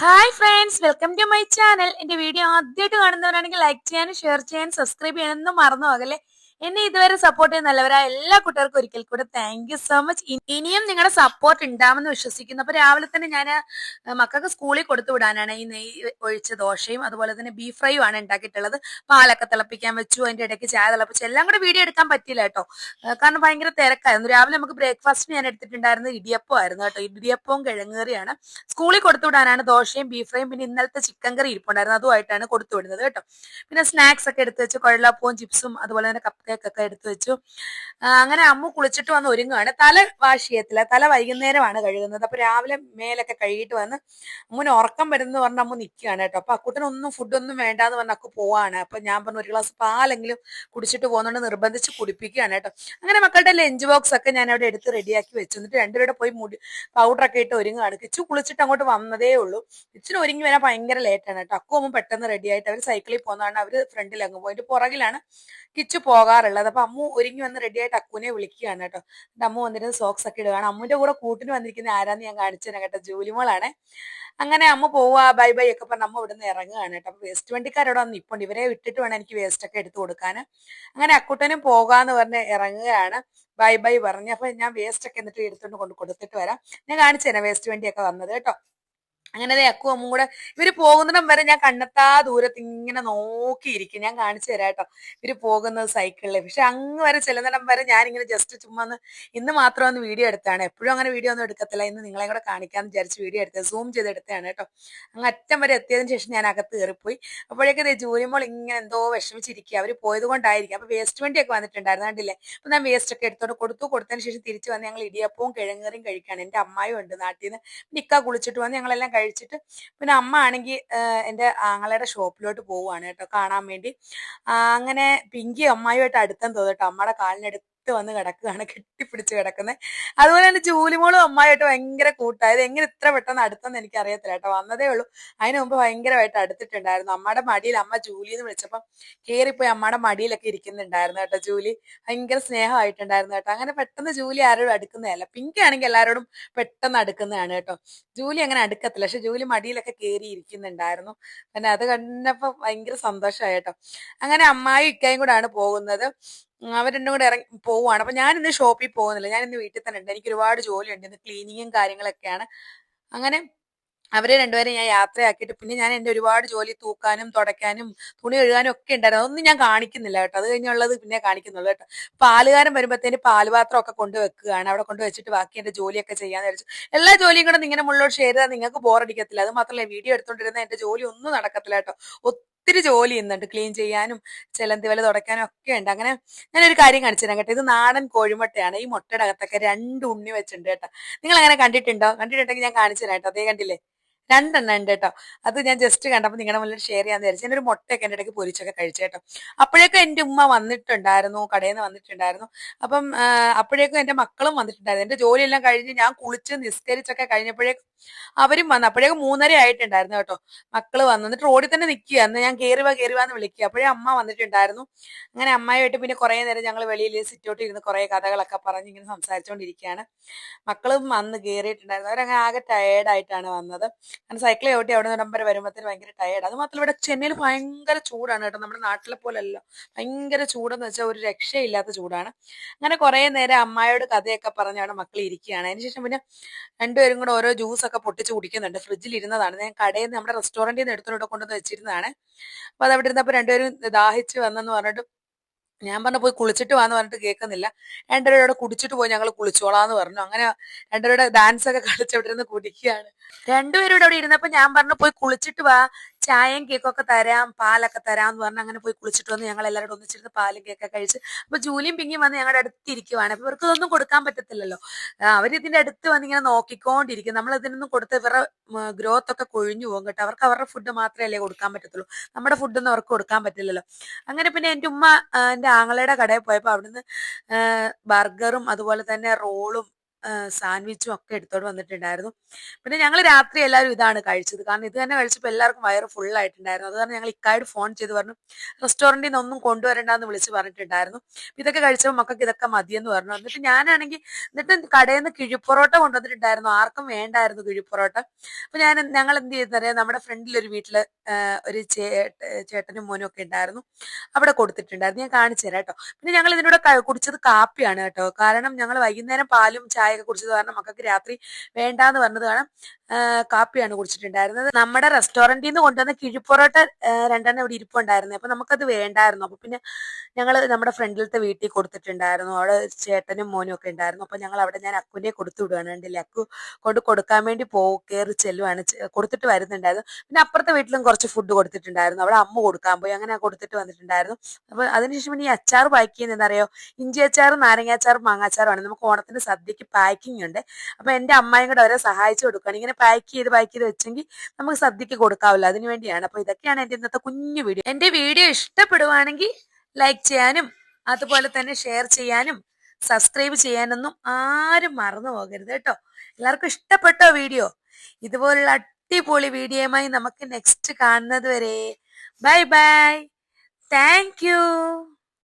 Hi friends welcome to my channel എന്റെ video ആദ്യമായിട്ട് കാണുന്നവരാണെങ്കിൽ ലൈക്ക് ചെയ്യാനും ഷെയർ ചെയ്യാനും സബ്സ്ക്രൈബ് ചെയ്യാനൊന്നും മറന്നു പോകല്ലേ? എന്നെ ഇതുവരെ സപ്പോർട്ട് ചെയ്യുന്ന നല്ലവരായ എല്ലാ കൂട്ടുകാർക്കും ഒരിക്കൽ കൂടെ താങ്ക് യു സോ മച്ച് ഇനിയും നിങ്ങളുടെ സപ്പോർട്ട് ഉണ്ടാവുമെന്ന് വിശ്വസിക്കുന്നു. അപ്പൊ രാവിലെ തന്നെ ഞാൻ മക്കൾക്ക് സ്കൂളിൽ കൊടുത്തു വിടാനാണ് ഈ നെയ്യ് ഒഴിച്ച ദോശയും അതുപോലെ തന്നെ ബീഫ് ഫ്രൈയും ആണ് ഉണ്ടാക്കിയിട്ടുള്ളത്. പാലൊക്കെ തിളപ്പിക്കാൻ വെച്ചു അതിന്റെ ഇടയ്ക്ക് ചായ തിളപ്പിച്ചു. എല്ലാം കൂടെ വീഡിയോ എടുക്കാൻ പറ്റില്ല കേട്ടോ. കാരണം ഭയങ്കര തിരക്കായിരുന്നു. രാവിലെ നമുക്ക് ബ്രേക്ക്ഫാസ്റ്റ് ഞാൻ എടുത്തിട്ടുണ്ടായിരുന്നത് ഇടിയപ്പം ആയിരുന്നു കേട്ടോ. ഇടിയപ്പവും കിഴങ്ങേറിയാണ്. സ്കൂളിൽ കൊടുത്തു വിടാനാണ് ദോശയും ബീഫ് ഫ്രൈയും പിന്നെ ഇന്നലത്തെ ചിക്കൻ കറി ഇരിപ്പുണ്ടായിരുന്നു. അതുമായിട്ടാണ് കൊടുത്തു വിടുന്നത് കേട്ടോ. പിന്നെ സ്നാക്സ് ഒക്കെ എടുത്ത് വെച്ച് കൊഴലപ്പവും ചിപ്സും അതുപോലെ തന്നെ കപ്പ് കേക്ക് ഒക്കെ എടുത്തു വെച്ചു. അങ്ങനെ അമ്മ കുളിച്ചിട്ട് വന്ന് ഒരുങ്ങുകയാണ് തല വാഷ് ചെയ്യത്തില്ല തല വൈകുന്നേരമാണ് കഴുകുന്നത്. അപ്പൊ രാവിലെ മേലൊക്കെ കഴുകിയിട്ട് വന്ന് അമ്മുന് ഉറക്കം വരുന്നു പറഞ്ഞ അമ്മ നിൽക്കുകയാണ് കേട്ടോ. അപ്പൊ അക്കുട്ടനൊന്നും ഫുഡൊന്നും വേണ്ടാന്ന് പറഞ്ഞ അക്കു പോവാണ്. അപ്പൊ ഞാൻ പറഞ്ഞു ഒരു ഗ്ലാസ് പാലെങ്കിലും കുടിച്ചിട്ട് പോകുന്നുണ്ട് നിർബന്ധിച്ച് കുടിപ്പിക്കുകയാണ് കേട്ടോ. അങ്ങനെ മക്കളുടെ ലഞ്ച് ബോക്സ് ഒക്കെ ഞാൻ അവിടെ എടുത്ത് റെഡിയാക്കി വെച്ചു. എന്നിട്ട് രണ്ടുപേരുടെ പോയി മുടി പൗഡറൊക്കെ ഇട്ട് ഒരുങ്ങുകയാണ് കിച്ചു കുളിച്ചിട്ട് അങ്ങോട്ട് വന്നതേ ഉള്ളൂ. കിച്ചിന് ഒരുങ്ങി വരാൻ ഭയങ്കര ലേറ്റാണ് കേട്ടോ. അക്കുവും പെട്ടെന്ന് റെഡിയായിട്ട് അവർ സൈക്കിളിൽ പോകുന്നതാണ്. അവർ ഫ്രണ്ടിൽ അങ്ങ് പോയിട്ട് പുറകിലാണ്. കിച്ചു പോകാറുള്ളത്. അപ്പൊ അമ്മു ഒരുങ്ങി വന്ന് റെഡി ആയിട്ട് അക്കുനെ വിളിക്കുകയാണ് കേട്ടോ. എന്നിട്ട് അമ്മു വന്നിട്ട് സോക്സ് ഒക്കെ ഇടുകയാണ്. അമ്മുന്റെ കൂടെ കൂട്ടിന് വന്നിരിക്കുന്ന ആരാന്ന് ഞാൻ കാണിച്ചു തരാം കേട്ടോ. ജൂലിമോളാണ് അങ്ങനെ അമ്മ പോവാ ബൈ ബൈ ഒക്കെ പറഞ്ഞ് അമ്മ ഇവിടുന്ന് ഇറങ്ങുകയാണ് കേട്ടോ. അപ്പൊ വേസ്റ്റ് വണ്ടിക്കാരോട് വന്ന് ഇപ്പുണ്ട് ഇവരെ വിട്ടിട്ട് വേണം എനിക്ക് വേസ്റ്റ് ഒക്കെ എടുത്തു കൊടുക്കാൻ അങ്ങനെ അക്കുട്ടനും പോകാന്ന് പറഞ്ഞ് ഇറങ്ങുകയാണ്. ബൈ ബൈ പറഞ്ഞ്. അപ്പൊ ഞാൻ വേസ്റ്റ് ഒക്കെ എന്നിട്ട് എടുത്തുകൊണ്ട് കൊണ്ട് കൊടുത്തിട്ട് വരാം. ഞാൻ കാണിച്ചു തരാം വേസ്റ്റ് വണ്ടിയൊക്കെ വന്നത് കേട്ടോ. അങ്ങനെ ദേ അക്കു അമ്മും കൂടെ. ഇവർ പോകുന്നിടം വരെ ഞാൻ കണ്ണെത്താ ദൂരത്ത് ഇങ്ങനെ നോക്കിയിരിക്കും. ഞാൻ കാണിച്ചു തരാം കേട്ടോ ഇവർ പോകുന്നത് സൈക്കിളിൽ പക്ഷെ അങ്ങ് വരെ ചെല്ലുന്നിടം വരെ ഞാൻ ഇങ്ങനെ ജസ്റ്റ് ചുമ്മാ ഒന്ന് ഇന്ന് മാത്രം ഒന്ന് വീഡിയോ എടുത്താണ് എപ്പോഴും അങ്ങനെ വീഡിയോ ഒന്നും എടുക്കത്തില്ല. ഇന്ന് നിങ്ങളെ കൂടെ കാണിക്കാന്ന് വിചാരിച്ച് വീഡിയോ എടുത്തത്. സൂം ചെയ്ത് എടുത്തതാണ് കേട്ടോ അങ്ങ് അറ്റം വരെ എത്തിയതിന് ശേഷം ഞാൻ അകത്ത് കയറിപ്പോയി. അപ്പോഴേക്കും ദേ ജൂലിമോൾ ഇങ്ങനെ എന്തോ വിഷമിച്ചിരിക്കുക അവർ പോയത് കൊണ്ടായിരിക്കും. അപ്പൊ വേസ്റ്റ് വണ്ടിയൊക്കെ വന്നിട്ടുണ്ടായിരുന്നു. കണ്ടില്ലേ? അപ്പൊ ഞാൻ വേസ്റ്റ് ഒക്കെ എടുത്തോണ്ട് കൊടുത്തു. കൊടുത്തതിന് ശേഷം തിരിച്ചു വന്ന് ഞങ്ങൾ ഇടിയപ്പവും കിഴങ്ങറിയും കഴിക്കുകയാണ് എന്റെ അമ്മായും ഉണ്ട് നാട്ടിൽ നിന്ന് നിക്ക കുളിച്ചിട്ട് വന്ന് ഞങ്ങളെല്ലാം കഴിച്ചിട്ട് പിന്നെ അമ്മ ആണെങ്കിൽ എന്റെ ആങ്ങളയുടെ ഷോപ്പിലോട്ട് പോവുകയാണ് കേട്ടോ കാണാൻ വേണ്ടി. അങ്ങനെ പിങ്കി അമ്മായിയുമായിട്ട് അടുത്തെന്ന് കേട്ടോ. അമ്മയുടെ കാലിനടുത്ത് വന്ന് കിടക്കുകയാണ് കെട്ടിപ്പിടിച്ച് കിടക്കുന്നത് അതുപോലെ തന്നെ ജൂലിമോളും അമ്മായിട്ട് ഭയങ്കര കൂട്ടായത് എങ്ങനെ ഇത്ര പെട്ടെന്ന് അടുത്തെന്ന് എനിക്ക് അറിയത്തില്ല കേട്ടോ. വന്നതേ ഉള്ളൂ. അതിന് മുമ്പ് ഭയങ്കരമായിട്ട് അടുത്തിട്ടുണ്ടായിരുന്നു. അമ്മയുടെ മടിയിൽ അമ്മ ജൂലി എന്ന് വിളിച്ചപ്പം കയറിപ്പോയി അമ്മയുടെ മടിയിലൊക്കെ ഇരിക്കുന്നുണ്ടായിരുന്നു കേട്ടോ ജൂലി. ഭയങ്കര സ്നേഹമായിട്ടുണ്ടായിരുന്നു കേട്ടോ. അങ്ങനെ പെട്ടെന്ന് ജൂലി ആരോടും അടുക്കുന്നതല്ല. പിങ്ക് ആണെങ്കിൽ എല്ലാവരോടും പെട്ടെന്ന് അടുക്കുന്നതാണ് കേട്ടോ. ജൂലി അങ്ങനെ അടുക്കത്തില്ല. പക്ഷെ ജൂലി മടിയിലൊക്കെ കയറി ഇരിക്കുന്നുണ്ടായിരുന്നു. പിന്നെ അത് കണ്ടപ്പോൾ ഭയങ്കര സന്തോഷമായി കേട്ടോ. അങ്ങനെ ഇക്കയും കൂടെ കൂടാണ് പോകുന്നത്. അവർ കൂടെ ഇറങ്ങി പോവുകയാണ് അപ്പൊ ഞാൻ ഇന്ന് ഷോപ്പിൽ പോകുന്നില്ല. ഞാൻ ഇന്ന് വീട്ടിൽ തന്നെ ഉണ്ട്. എനിക്ക് ഒരുപാട് ജോലിയുണ്ട്. ഇന്ന് ക്ലീനിങ്ങും കാര്യങ്ങളൊക്കെയാണ്. അങ്ങനെ അവരെ രണ്ടുപേരെ ഞാൻ യാത്രയാക്കിയിട്ട് പിന്നെ ഞാൻ എന്റെ ഒരുപാട് ജോലി തൂക്കാനും തുടയ്ക്കാനും തുണി കഴുകാനും ഒക്കെ ഉണ്ടായിരുന്നു. അതൊന്നും ഞാൻ കാണിക്കുന്നില്ല കേട്ടോ. അത് കഴിഞ്ഞുള്ളത് പിന്നെ കാണിക്കുന്നുള്ളൂ കേട്ടോ. പാലുകാരൻ വരുമ്പോഴത്തേന് പാൽപാത്രം ഒക്കെ കൊണ്ടുവെക്കുകയാണ് അവിടെ കൊണ്ടുവച്ചിട്ട് ബാക്കി എന്റെ ജോലിയൊക്കെ ചെയ്യാന്ന് വിചാരിച്ചു. എല്ലാ ജോലിയും കൂടെ ഇങ്ങനെ ഷെയർ ചെയ്താൽ നിങ്ങൾക്ക് ബോറടിക്കത്തില്ല അത് മാത്രമല്ല വീഡിയോ എടുത്തോണ്ടിരുന്ന എന്റെ ജോലി ഒന്നും നടക്കത്തില്ല കേട്ടോ. ഒത്തിരി ജോലി ചെയ്യുന്നുണ്ട് ക്ലീൻ ചെയ്യാനും ചിലന്തി വല തുടയ്ക്കാനും ഒക്കെ ഉണ്ട് അങ്ങനെ ഞാനൊരു കാര്യം കാണിച്ചു തരാം കേട്ടോ. ഇത് നാടൻ കോഴിമുട്ടയാണ്. ഈ മുട്ടയുടെ അകത്തൊക്കെ രണ്ട് ഉണ്ണി വെച്ചിട്ടുണ്ട് കേട്ടോ. നിങ്ങൾ അങ്ങനെ കണ്ടിട്ടുണ്ടോ? കണ്ടിട്ടുണ്ടെങ്കിൽ ഞാൻ കാണിച്ചു തരാം കേട്ടോ. അതേ കണ്ടില്ലേ? രണ്ടെണ്ണം ഉണ്ട് കേട്ടോ. അത് ഞാൻ ജസ്റ്റ് കണ്ടപ്പോൾ നിങ്ങളുടെ മുന്നിൽ ഷെയർ ചെയ്യാന്ന് വിചാരിച്ചു എന്റെ ഒരു മുട്ടയൊക്കെ എന്റെ ഇടയ്ക്ക് പൊരിച്ചൊക്കെ കഴിച്ചു കേട്ടോ. അപ്പോഴേക്കും എന്റെ ഉമ്മ വന്നിട്ടുണ്ടായിരുന്നു കടയിൽ നിന്ന് വന്നിട്ടുണ്ടായിരുന്നു. അപ്പം അപ്പോഴേക്കും എന്റെ മക്കളും വന്നിട്ടുണ്ടായിരുന്നു. എന്റെ ജോലിയെല്ലാം കഴിഞ്ഞ് ഞാൻ കുളിച്ച് നിസ്കരിച്ചൊക്കെ കഴിഞ്ഞപ്പോഴേക്കും അവരും വന്നു അപ്പോഴേക്കും മൂന്നര ആയിട്ടുണ്ടായിരുന്നു കേട്ടോ. മക്കൾ വന്നു എന്നിട്ട് റോഡിൽ തന്നെ നിൽക്കുക അന്ന് ഞാൻ കയറി വാ കയറി വാന്ന് വിളിക്കുക അപ്പോഴേ അമ്മ വന്നിട്ടുണ്ടായിരുന്നു. അങ്ങനെ അമ്മയുമായിട്ട് പിന്നെ കുറേ നേരം ഞങ്ങൾ വെളിയിൽ സിറ്റോട്ട് ഇരുന്ന് കുറേ കഥകളൊക്കെ പറഞ്ഞ് ഇങ്ങനെ സംസാരിച്ചുകൊണ്ടിരിക്കുകയാണ് മക്കളും വന്ന് കയറിയിട്ടുണ്ടായിരുന്നു അവരങ്ങനെ ആകെ ടയേർഡായിട്ടാണ് വന്നത്. കാരണം സൈക്കിൾ ചവിട്ടി അവിടെ നിന്ന് വരെ വരുമ്പോഴത്തേന് ഭയങ്കര ടയേർഡ് അത് മാത്രമല്ല ഇവിടെ ചെന്നൈയിൽ ഭയങ്കര ചൂടാണ് കേട്ടോ. നമ്മുടെ നാട്ടിലെ പോലല്ല ഭയങ്കര ചൂടെന്ന് വെച്ചാൽ ഒരു രക്ഷയില്ലാത്ത ചൂടാണ്. അങ്ങനെ കുറേ നേരം അമ്മായോട് കഥയൊക്കെ പറഞ്ഞ് അവിടെ മക്കൾ ഇരിക്കുകയാണ്. അതിനുശേഷം പിന്നെ രണ്ടുപേരും കൂടെ ഓരോ ജ്യൂസ് ഒക്കെ പൊട്ടിച്ച് കുടിക്കുന്നുണ്ട്. ഫ്രിഡ്ജിൽ ഇരുന്നതാണ്. ഞാൻ കടയിൽ നിന്ന് നമ്മുടെ റെസ്റ്റോറന്റിൽ നിന്ന് എടുത്തോണ്ട് കൊണ്ടുവന്ന് വെച്ചിരുന്നതാണ്. അപ്പൊ അത് അവിടെ ഇരുന്നപ്പോൾ രണ്ടുപേരും ദാഹിച്ച് വന്നെന്ന് പറഞ്ഞിട്ട് ഞാൻ പറഞ്ഞു പോയി കുളിച്ചിട്ട് വാന്ന് പറഞ്ഞിട്ട് കേൾക്കുന്നില്ല രണ്ടുപേരും അവിടെ കുടിച്ചിട്ട് പോയി ഞങ്ങൾ കുളിച്ചോളാന്ന് പറഞ്ഞു. അങ്ങനെ രണ്ടുപേരുടെ ഡാൻസ് ഒക്കെ കളിച്ച് അവിടെ ഇരുന്ന് കുടിക്കുകയാണ്. രണ്ടുപേരും ഇവിടെ അവിടെ ഇരുന്നപ്പോ ഞാൻ പറഞ്ഞു പോയി കുളിച്ചിട്ട് വാ ചായയും കേക്കൊക്കെ തരാം പാലൊക്കെ തരാം എന്ന് പറഞ്ഞ് അങ്ങനെ പോയി കുളിച്ചിട്ട് വന്ന് ഞങ്ങൾ എല്ലാവരും ഒന്നിച്ചിരുന്ന് പാലും കേക്കൊക്കെ കഴിച്ച് അപ്പൊ ജൂലിയും പിങ്ങിയും വന്ന് ഞങ്ങളുടെ അടുത്ത് ഇരിക്കുവാണ്. അപ്പൊ ഇവർക്ക് ഇതൊന്നും കൊടുക്കാൻ പറ്റത്തില്ലല്ലോ. അവർ ഇതിന്റെ അടുത്ത് വന്ന് ഇങ്ങനെ നോക്കിക്കൊണ്ടിരിക്കും. നമ്മൾ ഇതിനൊന്നും കൊടുത്ത് ഇവരുടെ ഗ്രോത്ത് ഒക്കെ കൊഴിഞ്ഞു പോകും കേട്ടോ. അവർക്ക് അവരുടെ ഫുഡ് മാത്രമല്ലേ കൊടുക്കാൻ പറ്റത്തുള്ളൂ. നമ്മുടെ ഫുഡൊന്നും അവർക്ക് കൊടുക്കാൻ പറ്റില്ലല്ലോ. അങ്ങനെ പിന്നെ എന്റെ ഉമ്മ ആ, എന്റെ ആങ്ങളയുടെ കടയിൽ പോയപ്പോൾ അവിടുന്ന് ബർഗറും അതുപോലെ തന്നെ റോളും സാൻഡ്വിച്ചും ഒക്കെ എടുത്തോണ്ട് വന്നിട്ടുണ്ടായിരുന്നു. പിന്നെ ഞങ്ങൾ രാത്രി എല്ലാവരും ഇതാണ് കഴിച്ചത്. കാരണം ഇത് തന്നെ കഴിച്ചപ്പോൾ എല്ലാവർക്കും വയറ് ഫുൾ ആയിട്ടുണ്ടായിരുന്നു. അത് കാരണം ഞങ്ങൾ ഇക്കായോട് ഫോൺ ചെയ്ത് പറഞ്ഞു റെസ്റ്റോറന്റിൽ നിന്ന് ഒന്നും കൊണ്ടുവരണ്ടെന്ന് വിളിച്ച് പറഞ്ഞിട്ടുണ്ടായിരുന്നു. ഇതൊക്കെ കഴിച്ചപ്പോൾ മക്കൾക്ക് ഇതൊക്കെ മതിയെന്ന് പറഞ്ഞു. എന്നിട്ട് ഞാനാണെങ്കിൽ എന്നിട്ട് കടയിൽ നിന്ന് കിഴിപ്പൊറോട്ട കൊണ്ടുവന്നിട്ടുണ്ടായിരുന്നു. ആർക്കും വേണ്ടായിരുന്നു കിഴിപ്പൊറോട്ട. അപ്പൊ ഞാൻ ഞങ്ങൾ എന്ത് ചെയ്തെന്നറിയാം നമ്മുടെ ഫ്രണ്ടിൽ ഒരു വീട്ടിൽ ഒരു ചേട്ടനും മോനും ഒക്കെ ഉണ്ടായിരുന്നു. അവിടെ കൊടുത്തിട്ടുണ്ടായിരുന്നു. ഞാൻ കാണിച്ചു തരാം കേട്ടോ. പിന്നെ ഞങ്ങൾ ഇതിനോട് കുടിച്ചത് കാപ്പിയാണ് കേട്ടോ. കാരണം ഞങ്ങൾ വൈകുന്നേരം പാലും ചായയൊക്കെ കുടിച്ചത് കാരണം മക്കൾക്ക് രാത്രി വേണ്ടാന്ന് പറഞ്ഞത് കാരണം കാപ്പിയാണ് കുടിച്ചിട്ടുണ്ടായിരുന്നത്. നമ്മുടെ റെസ്റ്റോറന്റിൽ നിന്ന് കൊണ്ടുവന്ന കിഴിപ്പൊറോട്ട രണ്ടെണ്ണം ഇവിടെ ഇരിപ്പുണ്ടായിരുന്നു. അപ്പൊ നമുക്കത് വേണ്ടായിരുന്നു. അപ്പൊ പിന്നെ ഞങ്ങൾ നമ്മുടെ ഫ്രണ്ടിലത്തെ വീട്ടിൽ കൊടുത്തിട്ടുണ്ടായിരുന്നു. അവിടെ ചേട്ടനും മോനും ഒക്കെ ഉണ്ടായിരുന്നു. അപ്പൊ ഞങ്ങൾ അവിടെ ഞാൻ അക്കുനെ കൊടുത്തു വിടുകയാണ് ഉണ്ടല്ലേ അക്കു കൊണ്ട് കൊടുക്കാൻ വേണ്ടി പോ കയറി ചെല്ലുവാണ്. കൊടുത്തിട്ട് വരുന്നുണ്ടായിരുന്നു. പിന്നെ അപ്പുറത്തെ വീട്ടിലും കുറച്ച് ഫുഡ് കൊടുത്തിട്ടുണ്ടായിരുന്നു. അവിടെ അമ്മ കൊടുക്കാൻ പോയി. അങ്ങനെ കൊടുത്തിട്ട് വന്നിട്ടുണ്ടായിരുന്നു. അപ്പൊ അതിനുശേഷം പിന്നെ ഈ അച്ചാർ പാക്ക് ചെയ്യുന്ന എന്താ ഇഞ്ചി അച്ചാർ നാരങ്ങ അച്ചാർ മാങ്ങ ആണ്. നമുക്ക് ഓണത്തിന്റെ സദ്യക്ക് പാക്കിംഗ് ഉണ്ട്. അപ്പൊ എന്റെ അമ്മയും കൂടെ അവരെ സഹായിച്ചു കൊടുക്കുകയാണ്. ഇങ്ങനെ പാക്ക് ചെയ്ത് പാക്ക് ചെയ്ത് വെച്ചെങ്കിൽ നമുക്ക് സദ്യക്ക് കൊടുക്കാവില്ല. അതിനു വേണ്ടിയാണ്. അപ്പൊ ഇതൊക്കെയാണ് എന്റെ ഇന്നത്തെ കുഞ്ഞു വീഡിയോ. എന്റെ വീഡിയോ ഇഷ്ടപ്പെടുവാണെങ്കിൽ ലൈക്ക് ചെയ്യാനും അതുപോലെ തന്നെ ഷെയർ ചെയ്യാനും സബ്സ്ക്രൈബ് ചെയ്യാനൊന്നും ആരും മറന്നു പോകരുത് കേട്ടോ. എല്ലാവർക്കും ഇഷ്ടപ്പെട്ടോ വീഡിയോ? ഇതുപോലുള്ള അടിപൊളി വീഡിയോയുമായി നമുക്ക് നെക്സ്റ്റ് കാണുന്നത് വരെ. Bye bye thank